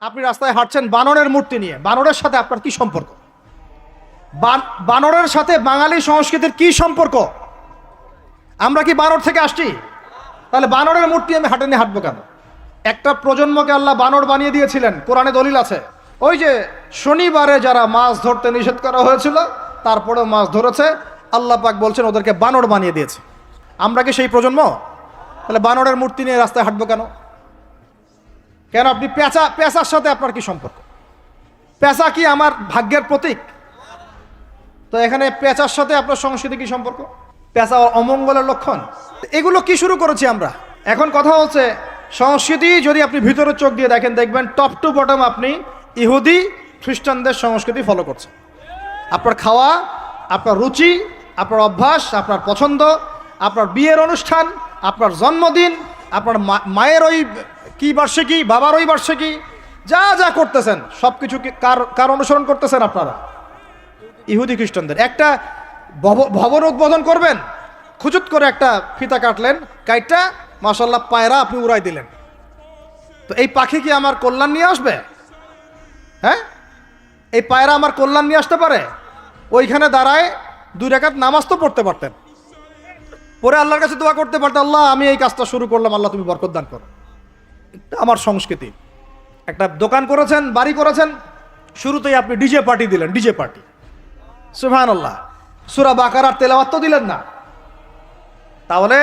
আপনি রাস্তায় হাঁটছেন বানরের মূর্তি নিয়ে। বানরের সাথে আপনার কি সম্পর্ক? বান- বানরের সাথে বাঙালি সংস্কৃতির কি সম্পর্ক? আমরা কি বানর থেকে আসছি? তাহলে বানরের মূর্তি আমি হাটে নিয়ে হাঁটবো কেন? একটা প্রজন্মকে আল্লাহ বানর বানিয়ে দিয়েছিলেন, কোরআনে দলিল আছে। ওই যে শনিবারে যারা মাছ ধরতে নিষেধ করা হয়েছিল, তারপরেও মাছ ধরেছে। আল্লাহ পাক বলছেন, ওদেরকে বানর বানিয়ে দিয়েছে। আমরা কি সেই প্রজন্ম? তাহলে বানরের মূর্তি নিয়ে রাস্তায় হাঁটবো কেন? কেন আপনি পেঁচা, পেঁচার সাথে আপনার কি সম্পর্ক? পেঁচা কি আমার ভাগ্যের প্রতীক? তো এখানে পেঁচার সাথে আপনার সংস্কৃতি কি সম্পর্ক? পেঁচা অমঙ্গলের লক্ষণ? এগুলো কি শুরু করেছি আমরা? এখন কথা হচ্ছে, সংস্কৃতি যদি আপনি ভিতরে চোখ দিয়ে দেখেন, দেখবেন টপ টু বটম আপনি ইহুদি, খ্রিস্টানদের সংস্কৃতি ফলো করছেন। আপনার খাওয়া, আপনার রুচি, আপনার অভ্যাস, আপনার পছন্দ, আপনার বিয়ের অনুষ্ঠান, আপনার জন্মদিন, আপনার মায়ের ওই কি বার্ষিকী? বাবার ওই বার্ষিকী? যা যা করতেছেন সব কিছু কার কার অনুসরণ করতেছেন আপনারা? ইহুদি খ্রিস্টানদের। একটা ভব- ভবন উদ্বোধন করবেন, খুচুত করে একটা ফিতা কাটলেন, কাইটটা মাসাল্লাহ পায়রা আপনি উড়াই দিলেন। তো এই পাখি কি আমার কল্যাণ নিয়ে আসবে? হ্যাঁ? এই পায়রা আমার কল্যাণ নিয়ে আসতে পারে? ওইখানে দাঁড়ায় দুই রেখাত নামাজ তো পড়তে পারতেন। পরে আল্লাহর কাছে দোয়া করতে পারতেন, আল্লাহ, আমি এই কাজটা শুরু করলাম, আল্লাহ তুমি বরকত দান করো। আমার সংস্কৃতি। একটা দোকান করেছেন, বাড়ি করেছেন, শুরুতেই আপনি ডিজে পার্টি দিলেন, ডিজে পার্টি। সুহান আল্লাহ সুরা বাকার আর তেলাওয়াত তো দিলেন না। তাহলে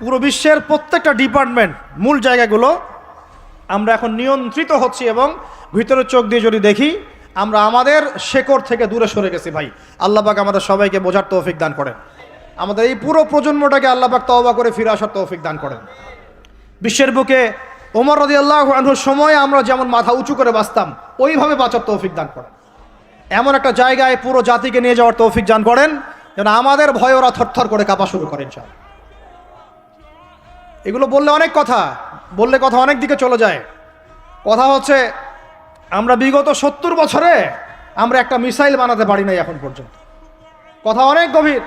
পুরো বিশ্বের প্রত্যেকটা ডিপার্টমেন্ট, মূল জায়গাগুলো আমরা এখন নিয়ন্ত্রিত হচ্ছি এবং ভিতরে চোখ দিয়ে যদি দেখি, আমরা আমাদের শেকড় থেকে দূরে সরে গেছি ভাই। আল্লাহবাক আমাদের সবাইকে বোঝার তৌফিক দান করেন। আমাদের এই পুরো প্রজন্মটাকে আল্লাহবাক তওবা করে ফিরে আসার তৌফিক দান করেন। বিশ্বের বুকে ওমর রদি আল্লাহ আনহুর সময় আমরা যেমন মাথা উঁচু করে বাঁচতাম, ওইভাবে বাঁচার তৌফিক দান করেন। এমন একটা জায়গায় পুরো জাতিকে নিয়ে যাওয়ার তৌফিক দান করেন, যেন আমাদের ভয় ওরা থরথর করে কাঁপা শুরু করেন সব এগুলো বললে অনেক কথা, বললে কথা অনেক দিকে চলে যায়। কথা হচ্ছে, আমরা বিগত সত্তর বছরে আমরা একটা মিসাইল বানাতে পারি নাই এখন পর্যন্ত। কথা অনেক গভীর,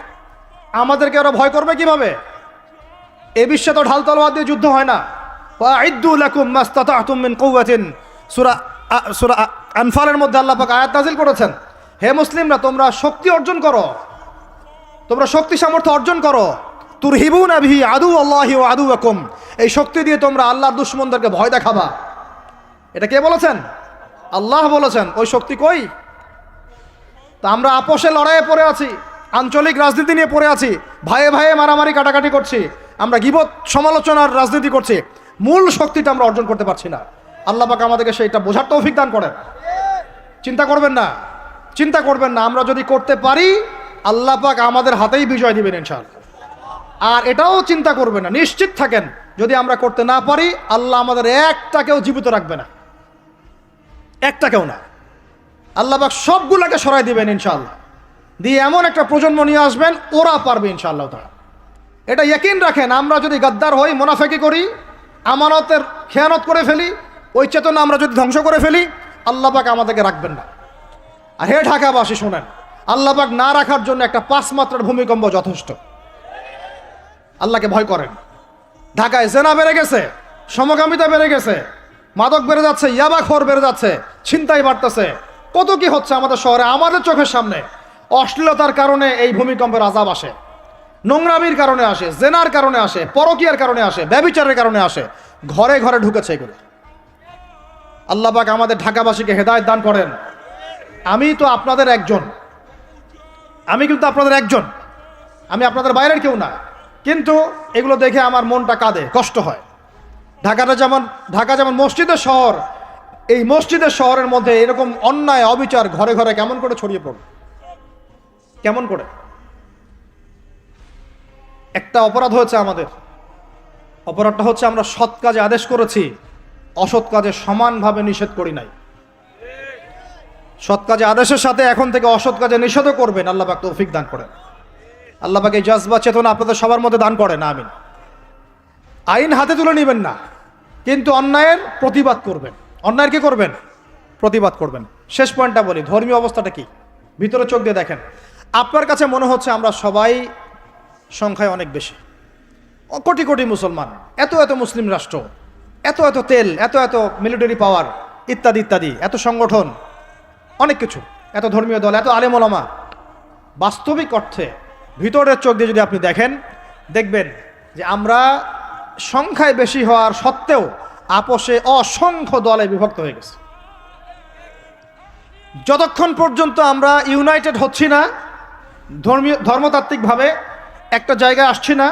আমাদেরকে ওরা ভয় করবে কীভাবে? এ বিশ্বে তো ঢাল তলোয়ার দিয়ে যুদ্ধ হয় না। সূরা আনফালের মধ্যে আল্লাহ পাক আয়াত নাযিল করেছেন। হে মুসলিমরা, তোমরা শক্তি অর্জন করো। তোমরা শক্তি সামর্থ্য অর্জন করো। তুরহিবুন আবিহি আদু আল্লাহি ও আদু আকুম এই শক্তি দিয়ে তোমরা আল্লাহর দুশ্মনদেরকে ভয় দেখাবা। এটা কে বলেছেন? আল্লাহ বলেছেন। ওই শক্তি কই? তা আমরা আপোষে লড়াইয়ে পড়ে আছি, আঞ্চলিক রাজনীতি নিয়ে পড়ে আছি, ভাইয়ে ভাইয়ে মারামারি কাটাকাটি করছি, আমরা গিবত সমালোচনার রাজনীতি করছি। মূল শক্তিটা আমরা অর্জন করতে পারছি না। আল্লাহ পাক আমাদেরকে সেইটা বোঝার তৌফিক দান করেন। চিন্তা করবেন না। চিন্তা করবেন না, আমরা যদি করতে পারি, আল্লাহ পাক আমাদের হাতেই বিজয় দিবেন ইনশাআল্লাহ। আর এটাও চিন্তা করবেন না, নিশ্চিত থাকেন, যদি আমরা করতে না পারি, আল্লাহ আমাদের একটাকেও জীবিত রাখবে না। একটাকেও না। আল্লাহ পাক সবগুলোকে সরাই দিবেন ইনশাআল্লাহ। দিয়ে এমন একটা প্রজন্ম নিয়ে আসবেন, ওরা পারবে ইনশাআল্লাহ তারা এটা ইয়কিন রাখেন, আমরা যদি গাদ্দার হই, মোনাফেকি করি আমানতের খেয়ানত করে ফেলি, ওই চেতনা আমরা যদি ধ্বংস করে ফেলি, আল্লাহ পাক আমাদেরকে রাখবেন না। আর হে ঢাকাবাসী, শোনেন, আল্লাহ পাক না রাখার জন্য একটা পাঁচ মাত্রার ভূমিকম্প যথেষ্ট। আল্লাহকে ভয় করেন। ঢাকায় জেনা বেড়ে গেছে, সমকামিতা বেড়ে গেছে, মাদক বেড়ে যাচ্ছে, ইয়াবা খোর বেড়ে যাচ্ছে, ছিনতাই বাড়তেছে। কত কি হচ্ছে আমাদের শহরে, আমাদের চোখের সামনে অশ্লীলতার কারণে এই ভূমিকম্পের আজাব আসে। নোংরামির কারণে আসে, জেনার কারণে আসে, পরকিয়ার কারণে আসে, ব্যবিচারের কারণে আসে, ঘরে ঘরে ঢুকেছে এগুলো। আল্লাহ পাক আমাদের ঢাকাবাসীকে হেদায়ত দান করেন। আমি তো আপনাদের একজন। আমি কিন্তু আপনাদের একজন। আমি আপনাদের বাইরের কেউ না। কিন্তু এগুলো দেখে আমার মনটা কাঁদে, কষ্ট হয়। ঢাকাটা যেমন, ঢাকা যেমন মসজিদের শহর, এই মসজিদের শহরের মধ্যে এরকম অন্যায়, অবিচার ঘরে ঘরে কেমন করে ছড়িয়ে পড়বে? কেমন করে? একটা অপরাধ হয়েছে আমাদের। অপরাধটা হচ্ছে আমরা সৎ কাজে আদেশ করেছি, অসৎ কাজে সমানভাবে নিষেধ করি নাই। সৎ কাজে আদেশের সাথে এখন থেকে অসৎ কাজে নিষেধও করবেন, আল্লাহ পাক তৌফিক দান করেন। আল্লাহ পাক এই জজবা চেতনা আপনাদের সবার মধ্যে দান করেন, আমিন। আইন হাতে তুলে নেবেন না, কিন্তু অন্যায়ের প্রতিবাদ করবেন। অন্যায়ের কি করবেন? প্রতিবাদ করবেন। শেষ পয়েন্টটা বলি, ধর্মীয় অবস্থাটা কি? ভিতরে চোখ দিয়ে দেখেন। আপনার কাছে মনে হচ্ছে আমরা সবাই সংখ্যায় অনেক বেশি। কোটি কোটি মুসলমান, এত এত মুসলিম রাষ্ট্র, এত এত তেল, এত এত মিলিটারি পাওয়ার ইত্যাদি ইত্যাদি, এত সংগঠন, অনেক কিছু, এত ধর্মীয় দল, এত আলেমোলামা বাস্তবিক অর্থে ভিতরের চোখ দিয়ে যদি আপনি দেখেন, দেখবেন যে আমরা সংখ্যায় বেশি হওয়ার সত্ত্বেও আপোষে অসংখ্য দলে বিভক্ত হয়ে গেছে। যতক্ষণ পর্যন্ত আমরা ইউনাইটেড হচ্ছি না, ধর্মীয়, ধর্মতাত্ত্বিকভাবে একটা জায়গায় আসছি না,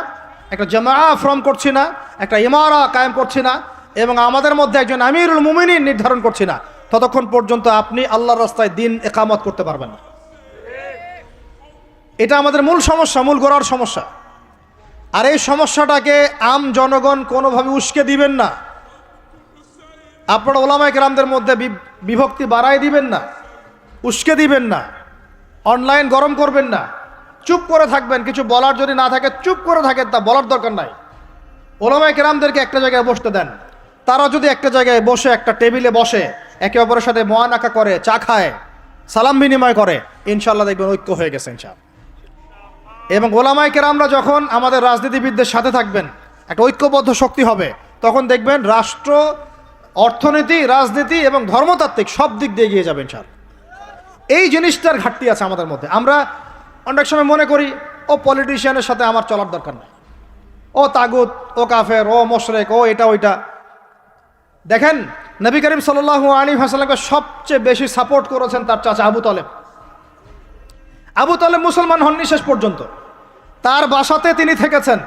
একটা জামা ফর্ম করছি না, একটা ইমারা কায়েম করছি না, এবং আমাদের মধ্যে একজন আমিরুল মুমিনিন নির্ধারণ করছি না। ততক্ষণ পর্যন্ত আপনি আল্লাহর রাস্তায় দিন একামত করতে পারবেন না। এটা আমাদের মূল সমস্যা, মূল গোড়ার সমস্যা। আর এই সমস্যাটাকে আম জনগণ কোনোভাবে উস্কে দিবেন না। আপনারা ওলামায় কেরামদের মধ্যে বিভক্তি বাড়াই দিবেন না, উস্কে দিবেন না, অনলাইন গরম করবেন না। চুপ করে থাকবেন, কিছু বলার যদি না থাকে, চুপ করে থাকেন, তা বলার দরকার নাই। ওলামায় কেরামদেরকে একটা জায়গায় বসতে দেন। তারা যদি একটা জায়গায় বসে, একটা টেবিলে বসে, একে অপরের সাথে মোয়ানাকা করে, চা খায়, সালাম বিনিময় করে ইনশাল্লাহ দেখবেন ঐক্য হয়ে গেছে ইনশাল্লাহ এবং ওলামাই কেরামরা যখন আমাদের রাজনীতিবিদদের সাথে থাকবেন, একটা ঐক্যবদ্ধ শক্তি হবে, তখন দেখবেন রাষ্ট্র, অর্থনীতি, রাজনীতি এবং ধর্মতাত্ত্বিক সব দিক দিয়ে এগিয়ে যাবেন স্যার এই জিনিসটার ঘাটতি আছে আমাদের মধ্যে। আমরা অনেক সময় মনে করি, ও পলিটিশিয়ানের সাথে আমার চলার দরকার নেই। ও তাগুত, ও কাফের, ও মোশরেক, ও এটা, ওইটা। দেখেন, নবী করিম সাল্লাহ আলী হাসালামকে সবচেয়ে বেশি সাপোর্ট করেছেন তার চাচা আবু তলেব। আবু তালেব মুসলমান হননি শেষ পর্যন্ত। তার বাসাতে তিনি থেকেছেন,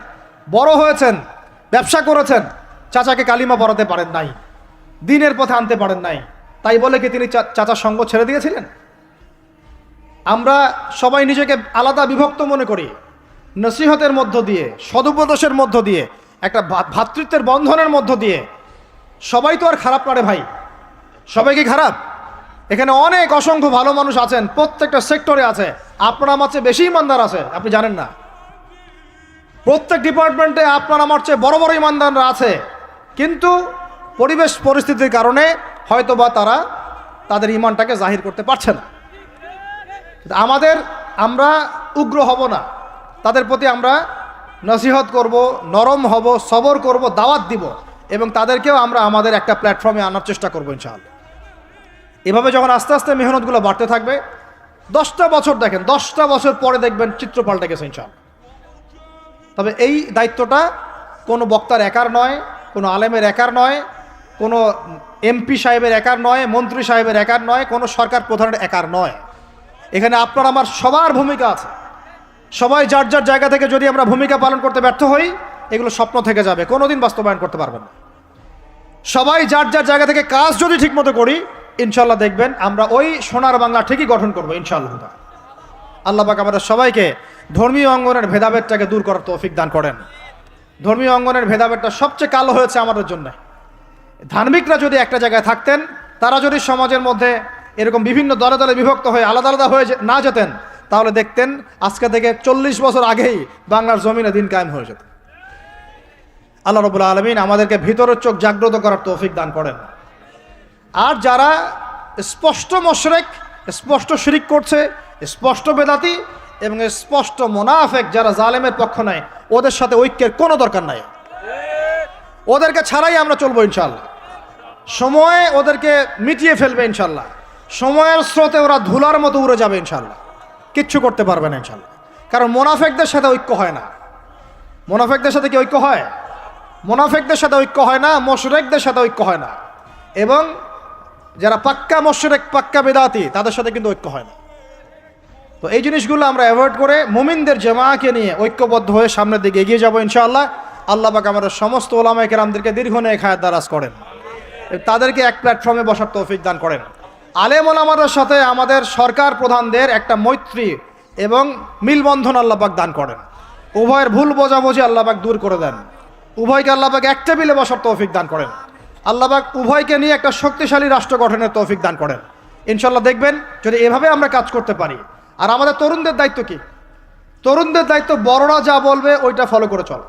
বড় হয়েছেন, ব্যবসা করেছেন। চাচাকে কালিমা পড়াতে পারেন নাই, দিনের পথে আনতে পারেন নাই। তাই বলে কি তিনি চাচার সঙ্গ ছেড়ে দিয়েছিলেন? আমরা সবাই নিজেকে আলাদা বিভক্ত মনে করি, নসিহতের মধ্য দিয়ে, সদুপদেশের মধ্য দিয়ে, একটা ভা- ভ্রাতৃত্বের বন্ধনের মধ্য দিয়ে। সবাই তো আর খারাপ পারে ভাই। সবাই কি খারাপ? এখানে অনেক অসংখ্য ভালো মানুষ আছেন, প্রত্যেকটা সেক্টরে আছে। আপনার আমার চেয়ে বেশি ইমানদার আছে, আপনি জানেন না। প্রত্যেক ডিপার্টমেন্টে আপনার আমার চেয়ে বড় বড় ইমানদাররা আছে। কিন্তু পরিবেশ পরিস্থিতির কারণে হয়তোবা তারা তাদের ইমানটাকে জাহির করতে পারছে না। আমাদের আমরা উগ্র হব না। তাদের প্রতি আমরা নসিহত করব, নরম হব, সবর করব, দাওয়াত দিব এবং তাদেরকেও আমরা আমাদের একটা প্ল্যাটফর্মে আনার চেষ্টা করব ইনশাআল্লাহ। এভাবে যখন আস্তে আস্তে মেহনতগুলো বাড়তে থাকবে, দশটা বছর দেখেন, দশটা বছর পরে দেখবেন চিত্র পাল্টে গেছে ইনশাআল্লাহ। তবে এই দায়িত্বটা কোনো বক্তার একার নয়, কোনো আলেমের একার নয়, কোনো এমপি সাহেবের একার নয়, মন্ত্রী সাহেবের একার নয়, কোনো সরকার প্রধানের একার নয়। এখানে আপনার আমার সবার ভূমিকা আছে। সবাই যার যার জায়গা থেকে যদি আমরা ভূমিকা পালন করতে ব্যর্থ হই, এগুলো স্বপ্ন থেকে যাবে, কোনোদিন বাস্তবায়ন করতে পারবেন না। সবাই যার যার জায়গা থেকে কাজ যদি ঠিকমতো করি ইনশাল্লাহ দেখবেন আমরা ওই সোনার বাংলা ঠিকই গঠন করব, ইনশাআল্লাহ। আল্লাহ পাক আমাদের সবাইকে ধর্মীয় অঙ্গনের ভেদাভেদটাকে দূর করার তৌফিক দান করেন। ধর্মীয় অঙ্গনের ভেদাভেদটা সবচেয়ে কালো হয়েছে আমাদের জন্য। ধার্মিকরা যদি একটা জায়গায় থাকতেন, তারা যদি সমাজের মধ্যে এরকম বিভিন্ন দলে দলে বিভক্ত হয়ে আলাদা আলাদা হয়ে না যেতেন, তাহলে দেখতেন আজকে থেকে চল্লিশ বছর আগেই বাংলার জমিনে দিন কায়েম হয়ে যেত। আল্লাহ রবুল আলমিন আমাদেরকে ভিতরের চোখ জাগ্রত করার তৌফিক দান করেন। আর যারা স্পষ্ট মশরেক, স্পষ্ট শিরিক করছে, স্পষ্ট বেদাতি এবং স্পষ্ট মোনাফেক যারা জালেমের পক্ষ নেয়, ওদের সাথে ঐক্যের কোনো দরকার নাই। ওদেরকে ছাড়াই আমরা চলবো ইনশাল্লাহ সময়ে ওদেরকে মিটিয়ে ফেলবে ইনশাল্লাহ সময়ের স্রোতে ওরা ধুলার মতো উড়ে যাবে ইনশাল্লাহ কিচ্ছু করতে পারবে না ইনশাল্লাহ কারণ মোনাফেকদের সাথে ঐক্য হয় না। মোনাফেকদের সাথে কি ঐক্য হয়? মোনাফেকদের সাথে ঐক্য হয় না, মশরেকদের সাথে ঐক্য হয় না। এবং যারা পাক্কা মশরেক, পাক্কা বেদাতি, তাদের সাথে কিন্তু ঐক্য হয় না। তো এই জিনিসগুলো আমরা অ্যাভয়েড করে মুমিনদের জামাকে নিয়ে ঐক্যবদ্ধ হয়ে সামনের দিকে এগিয়ে যাব ইনশাআল্লাহ। আল্লাহ পাক আমাদের সমস্ত ওলামায় কেরামদেরকে দীর্ঘ নেয় খায়াত দারাজ করেন। তাদেরকে এক প্ল্যাটফর্মে বসার তৌফিক দান করেন। আলেম ওলামাদের সাথে আমাদের সরকার প্রধানদের একটা মৈত্রী এবং মিলবন্ধন আল্লাপাক দান করেন। উভয়ের ভুল বোঝাবুঝি আল্লাপাক দূর করে দেন। উভয়কে আল্লাপাক এক টেবিলে বসার তৌফিক দান করেন। আল্লাপাক উভয়কে নিয়ে একটা শক্তিশালী রাষ্ট্র গঠনের তৌফিক দান করেন। ইনশাল্লাহ দেখবেন যদি এভাবে আমরা কাজ করতে পারি, আর আমাদের তরুণদের দায়িত্ব কি? তরুণদের দায়িত্ব বড়রা যা বলবে ওইটা ফলো করে চল।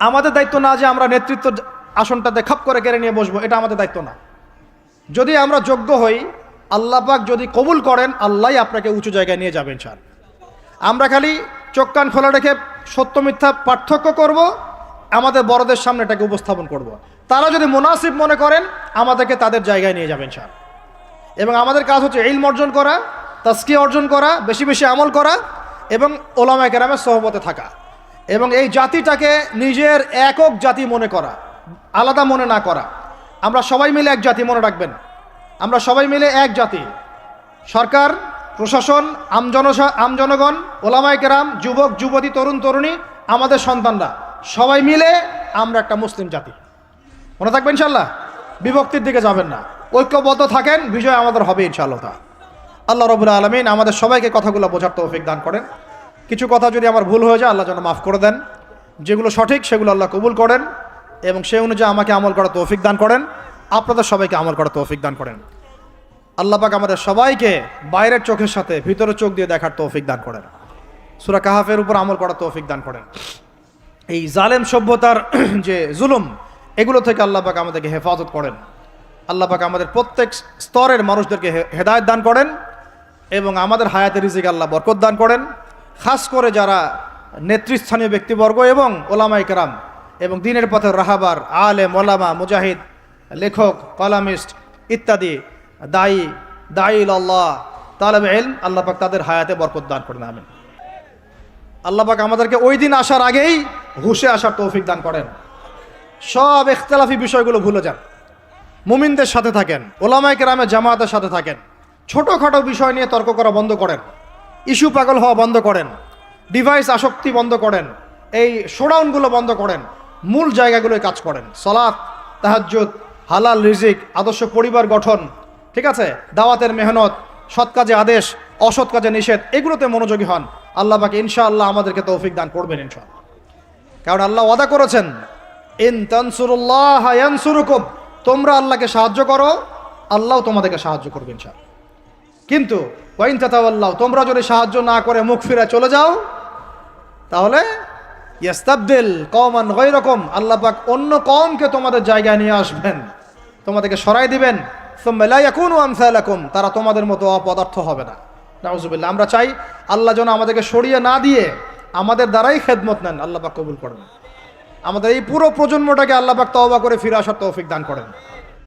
আমাদের দায়িত্ব না যে আমরা নেতৃত্ব আসনটাতে খাপ করে কেড়ে নিয়ে বসবো, এটা আমাদের দায়িত্ব না। যদি আমরা যোগ্য হই, আল্লাহ পাক যদি কবুল করেন আল্লাহ আপনাকে উঁচু জায়গায় নিয়ে যাবেন স্যার আমরা খালি চোখ কান খোলা রেখে সত্য মিথ্যা পার্থক্য করব, আমাদের বড়দের সামনে এটাকে উপস্থাপন করব। তারা যদি মুনাসিব মনে করেন, আমাদেরকে তাদের জায়গায় নিয়ে যাবেন স্যার এবং আমাদের কাজ হচ্ছে ইলম অর্জন করা তাস্কি অর্জন করা, বেশি বেশি আমল করা, এবং ওলামায় কেরামের সহবতে থাকা। এবং এই জাতিটাকে নিজের একক জাতি মনে করা, আলাদা মনে না করা। আমরা সবাই মিলে এক জাতি, মনে রাখবেন। আমরা সবাই মিলে এক জাতি। সরকার, প্রশাসন আমজনসা আমজনগণ ওলামায় কেরাম, যুবক, যুবতী, তরুণ, তরুণী, আমাদের সন্তানরা, সবাই মিলে আমরা একটা মুসলিম জাতি। মনে থাকবেন ইনশাল্লাহ বিভক্তির দিকে যাবেন না। ঐক্যবদ্ধ থাকেন, বিজয় আমাদের হবে ইনশাআল্লাহ। আল্লাহ রবুল্লা আলমিন আমাদের সবাইকে কথাগুলো বোঝার তৌফিক দান করেন। কিছু কথা যদি আমার ভুল হয়ে যায়, আল্লাহ যেন মাফ করে দেন। যেগুলো সঠিক, সেগুলো আল্লাহ কবুল করেন। এবং সেই অনুযায়ী আমাকে আমল করা তৌফিক দান করেন। আপনাদের সবাইকে আমল করা তৌফিক দান করেন। আল্লাহ পাক আমাদের সবাইকে বাইরের চোখের সাথে ভিতরের চোখ দিয়ে দেখার তৌফিক দান করেন। সুরা কাহাফের উপর আমল করা তৌফিক দান করেন। এই জালেম সভ্যতার যে জুলুম, এগুলো থেকে আল্লাহ পাক আমাদেরকে হেফাজত করেন। আল্লাহ পাক আমাদের প্রত্যেক স্তরের মানুষদেরকে হেদায়ত দান করেন এবং আমাদের হায়াতের রিজিক আল্লাহ বরকত দান করেন। খাস করে যারা নেতৃস্থানীয় ব্যক্তিবর্গ এবং ওলামাই কেরাম এবং দিনের পথে রাহাবার আলে মোলামা মুজাহিদ, লেখক, কলামিস্ট ইত্যাদি, দায়ী, দায়ীল আল্লাহ, তালেব এল আল্লাহ পাক তাদের হায়াতে বরকত দান করেন, আমিন। আল্লাহ পাক আমাদেরকে ওই দিন আসার আগেই হুশে আসার তৌফিক দান করেন। সব ইখতলাফি বিষয়গুলো ভুলে যান। মুমিনদের সাথে থাকেন, ওলামায় কেরামে জামায়াতের সাথে থাকেন, ছোটোখাটো বিষয় নিয়ে তর্ক করা বন্ধ করেন, ইস্যু পাগল হওয়া বন্ধ করেন, ডিভাইস আসক্তি বন্ধ করেন, এই শোডাউনগুলো বন্ধ করেন মূল জায়গাগুলোয় কাজ করেন। সলাৎ তাহাজ্জুদ, হালাল রিজিক, আদর্শ পরিবার গঠন, ঠিক আছে? দাওয়াতের মেহনত, সৎ কাজে আদেশ, অসৎ কাজে নিষেধ, এগুলোতে মনোযোগী হন। আল্লাহ পাকে ইনশাআল্লাহ আমাদেরকে তৌফিক দান করবেন ইনশাআল্লাহ। কারণ আল্লাহ ওয়াদা করেছেন, ইন তানসুরুল্লাহ তোমরা আল্লাহকে সাহায্য করো, আল্লাহ তোমাদেরকে সাহায্য করবেন স্যার কিন্তু, ওয়াইন তাতাওয়াল্লাহ তোমরা যদি সাহায্য না করে মুখ ফিরে চলে যাও, তাহলে ইয়াস্তাবদিল কমান রকম আল্লাহ পাক অন্য কমকে তোমাদের জায়গায় নিয়ে আসবেন। তোমাদেরকে সরাই দিবেন। সুম্মা লা ইয়াকুনু আমসালাকুম, তারা তোমাদের মতো অপদার্থ হবে না। নাউজুবিল্লাহ, আমরা চাই আল্লাহ যেন আমাদেরকে সরিয়ে না দিয়ে আমাদের দ্বারাই খেদমত নেন। আল্লাহ পাক কবুল করেন। আমাদের এই পুরো প্রজন্মটাকে আল্লাহ পাক তওবা করে ফিরে আসার তৌফিক দান করেন।